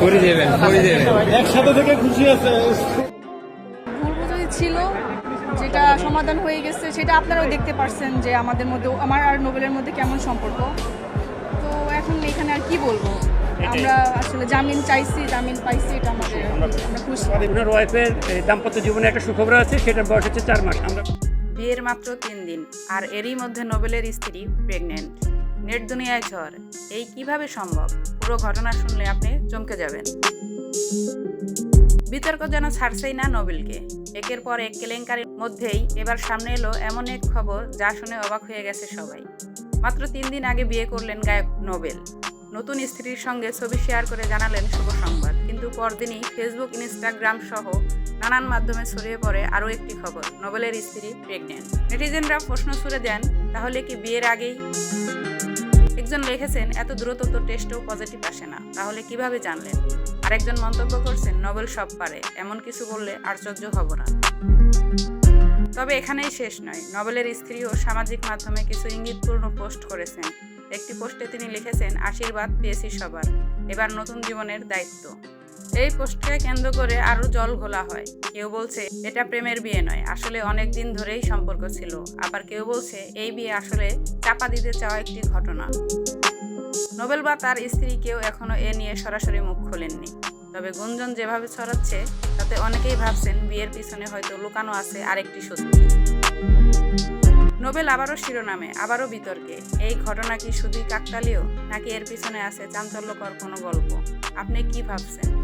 করে দেবেন করে দেবেন। একসাথে থেকে খুশি আছে। ভুল ছিল যেটা সমাধান হয়ে গেছে সেটা আপনারাও দেখতে পারছেন যে আমাদের মধ্যে আমার আর নোবেলের মধ্যে কেমন সম্পর্ক। তো এখন এখানে আর কি বলব? আমরা আসলে জামিন চাইছি জামিন পাইছি এটা আমাদের আমরা খুশি। ওনার ওয়াইফের দাম্পত্য জীবনে একটা সুখবর আছে সেটার বয়স হচ্ছে চার মাস। আমরা বিয়ের মাত্র তিন দিন আর এরই মধ্যে নোবেলের স্ত্রী প্রেগনেন্ট। নেট দুনিয়ায় ঝড়। এই কীভাবে সম্ভব? পুরো ঘটনা শুনলে আপনি চমকে যাবেন। বিতর্ক যেন ছাড়ছেই না নোবেলকে। একের পর এক কেলেঙ্কারির মধ্যেই এবার সামনে এলো এমন এক খবর যা শুনে অবাক হয়ে গেছে সবাই। মাত্র তিন দিন আগে বিয়ে করলেন গায়ক নোবেল। নতুন স্ত্রীর সঙ্গে ছবি শেয়ার করে জানালেন শুভ সংবাদ। কিন্তু পরদিনই ফেসবুক ইনস্টাগ্রাম সহ নানান মাধ্যমে ছড়িয়ে পড়ে আরও একটি খবর, নোবেলের স্ত্রী প্রেগনেন্ট নেটিজেনরা প্রশ্ন ছুড়ে দেন, তাহলে কি বিয়ের আগেই? একজন লিখেছেন, এত দ্রুত তো টেস্টও পজিটিভ আসে না, তাহলে কীভাবে জানলেন? আরেকজন মন্তব্য করছেন, নোবেল সব পারে, এমন কিছু বললে আশ্চর্য হব না। তবে এখানেই শেষ নয়, নোবেলের স্ত্রীও সামাজিক মাধ্যমে কিছু ইঙ্গিতপূর্ণ পোস্ট করেছেন। একটি পোস্টে তিনি লিখেছেন, আশীর্বাদ পেয়েছি সবার, এবার নতুন জীবনের দায়িত্ব। এই পোস্টকে কেন্দ্র করে আরও জল ঘোলা হয়। কেউ বলছে, এটা প্রেমের বিয়ে নয়, আসলে অনেক দিন ধরেই সম্পর্ক ছিল। আবার কেউ বলছে, এই বিয়ে আসলে চাপা দিতে চাওয়া একটি ঘটনা। নোবেল বা তার স্ত্রী কেউ এখনও এ নিয়ে সরাসরি মুখ খোলেননি। তবে গুঞ্জন যেভাবে ছড়াচ্ছে, তাতে অনেকেই ভাবছেন বিয়ের পিছনে হয়তো লুকানো আছে আরেকটি সত্যি। নোবেল আবারও শিরোনামে, আবারও বিতর্কে, এই ঘটনা কি শুধুই কাকতালীয়, নাকি এর পিছনে আছে চাঞ্চল্যকর কোনো গল্প? আপনি কি ভাবছেন?